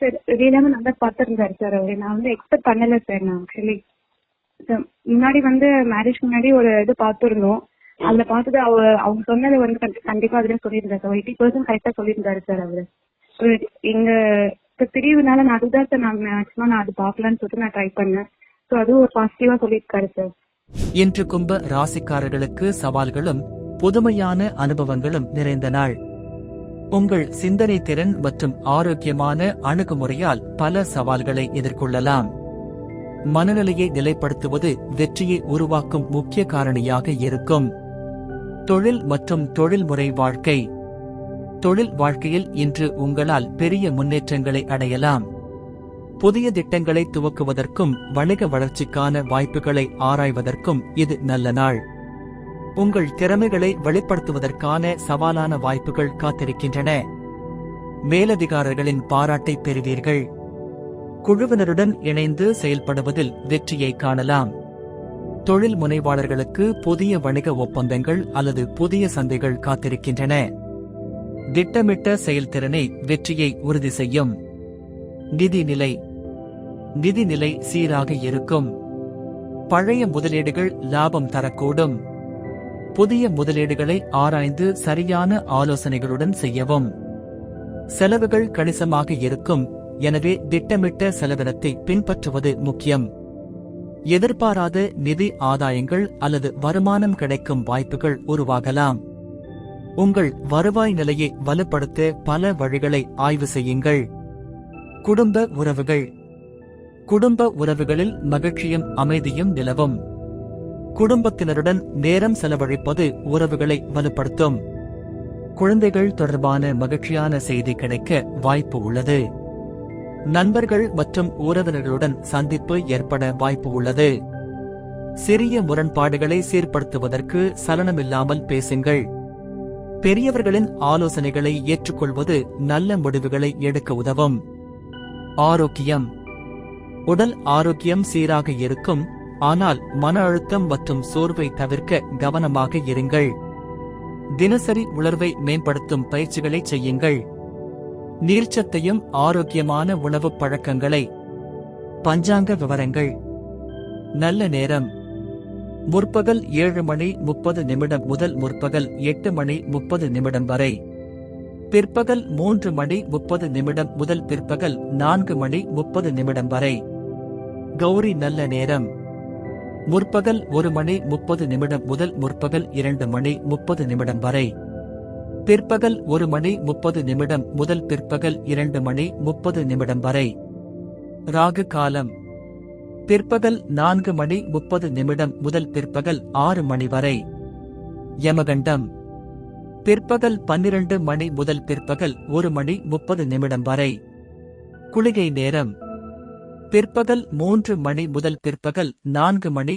Sir வெளியிலாம நல்லா பார்த்துருந்தாரு sir அவரு. நான் வந்து எக்ஸ்பெக்ட் பண்ணல சார் நான் ஆக்சுவலி முன்னாடி வந்து மேரேஜ் முன்னாடி ஒரு இது பார்த்துருந்தோம். அதுல பார்த்தது அவ அவங்க சொன்னது வந்து கண்டிப்பா அதுல சொல்லியிருந்தாரு சார். எயிட்டி பர்சன்ட் கரெக்டா சொல்லியிருந்தாரு சார் அவரு. எங்க இப்ப பிரிவுனால நான் அதுதான் சார் நான் மேக்ஸிமம் நான் அது பார்க்கலான்னு சொல்லிட்டு நான் ட்ரை பண்ணேன். ஸோ அதுவும் ஒரு பாசிட்டிவா சொல்லியிருக்காரு சார். இன்று கும்ப ராசிக்காரர்களுக்கு சவால்களும் புதுமையான அனுபவங்களும் நிறைந்த நாள். உங்கள் சிந்தனை திறன் மற்றும் ஆரோக்கியமான அணுகுமுறையால் பல சவால்களை எதிர்கொள்ளலாம். மனநிலையை நிலைப்படுத்துவது வெற்றியை உருவாக்கும் முக்கிய காரணியாக இருக்கும். தொழில் மற்றும் தொழில்முறை வாழ்க்கை. தொழில் வாழ்க்கையில் இன்று உங்களால் பெரிய முன்னேற்றங்களை அடையலாம். புதிய திட்டங்களை துவக்குவதற்கும் வணிக வளர்ச்சிக்கான வாய்ப்புகளை ஆராய்வதற்கும் இது நல்ல நாள். உங்கள் திறமைகளை வெளிப்படுத்துவதற்கான சவாலான வாய்ப்புகள் காத்திருக்கின்றன. மேலதிகாரர்களின் பாராட்டை பெறுவீர்கள். குழுவினருடன் இணைந்து செயல்படுவதில் வெற்றியை காணலாம். தொழில் முனைவாளர்களுக்கு புதிய வணிக ஒப்பந்தங்கள் அல்லது புதிய சந்தைகள் காத்திருக்கின்றன. திட்டமிட்ட செயல்திறனை வெற்றியை உறுதி செய்யும். நிதிநிலை நிதிநிலை சீராக இருக்கும். பழைய முதலீடுகள் லாபம் தரக்கூடும். புதிய முதலீடுகளை ஆராய்ந்து சரியான ஆலோசனைகளுடன் செய்யவும். செலவுகள் கணிசமாக இருக்கும் எனவே திட்டமிட்ட செலவினத்தை பின்பற்றுவது முக்கியம். எதிர்பாராத நிதி ஆதாயங்கள் அல்லது வருமானம் கிடைக்கும் வாய்ப்புகள் உருவாகலாம். உங்கள் வருவாய் நிலையை வலுப்படுத்த பல வழிகளை ஆய்வு செய்யுங்கள். குடும்ப உறவுகள். குடும்ப உறவுகளில் மகிழ்ச்சியும் அமைதியும் நிலவும். குடும்பத்தினருடன் நேரம் செலவழிப்பது உறவுகளை வலுப்படுத்தும். குழந்தைகள் தொடர்பான மகிழ்ச்சியான செய்தி கிடைக்க வாய்ப்பு உள்ளது. நண்பர்கள் மற்றும் உறவினர்களுடன் சந்திப்பு ஏற்பட வாய்ப்பு உள்ளது. சிறிய முரண்பாடுகளை சீர்படுத்துவதற்கு சலனமில்லாமல் பேசுங்கள். பெரியவர்களின் ஆலோசனைகளை ஏற்றுக்கொள்வது நல்ல முடிவுகளை எடுக்க உதவும். ஆரோக்கியம். உடல் ஆரோக்கியம் சீராக இருக்கும் ஆனால் மன அழுத்தம் மற்றும் சோர்வை தவிர்க்க கவனமாக இருங்கள். தினசரி உணர்வை மேம்படுத்தும் பயிற்சிகளை செய்யுங்கள். நீர்ச்சத்தையும் ஆரோக்கியமான உணவுப் பழக்கங்களை. பஞ்சாங்க விவரங்கள். நல்ல நேரம். முற்பகல் ஏழு மணி முப்பது நிமிடம் முதல் முற்பகல் எட்டு மணி முப்பது நிமிடம் வரை. பிற்பகல் மூன்று மணி முப்பது நிமிடம் முதல் பிற்பகல் நான்கு மணி முப்பது நிமிடம் வரை. கௌரி நல்ல நேரம். முற்பகல் ஒரு மணி முப்பது நிமிடம் முதல் முற்பகல் இரண்டு மணி முப்பது நிமிடம் வரை. பிற்பகல் ஒரு மணி முப்பது நிமிடம் முதல் பிற்பகல் இரண்டு மணி முப்பது நிமிடம் வரை. ராகு காலம். பிற்பகல் நான்கு மணி முப்பது நிமிடம் முதல் பிற்பகல் ஆறு மணி வரை. யமகண்டம். பிற்பகல் பன்னிரண்டு மணி முதல் பிற்பகல் ஒரு மணி முப்பது நிமிடம் வரை. குளிகை நேரம். பிற்பகல் மூன்று மணி முதல் பிற்பகல் நான்கு மணி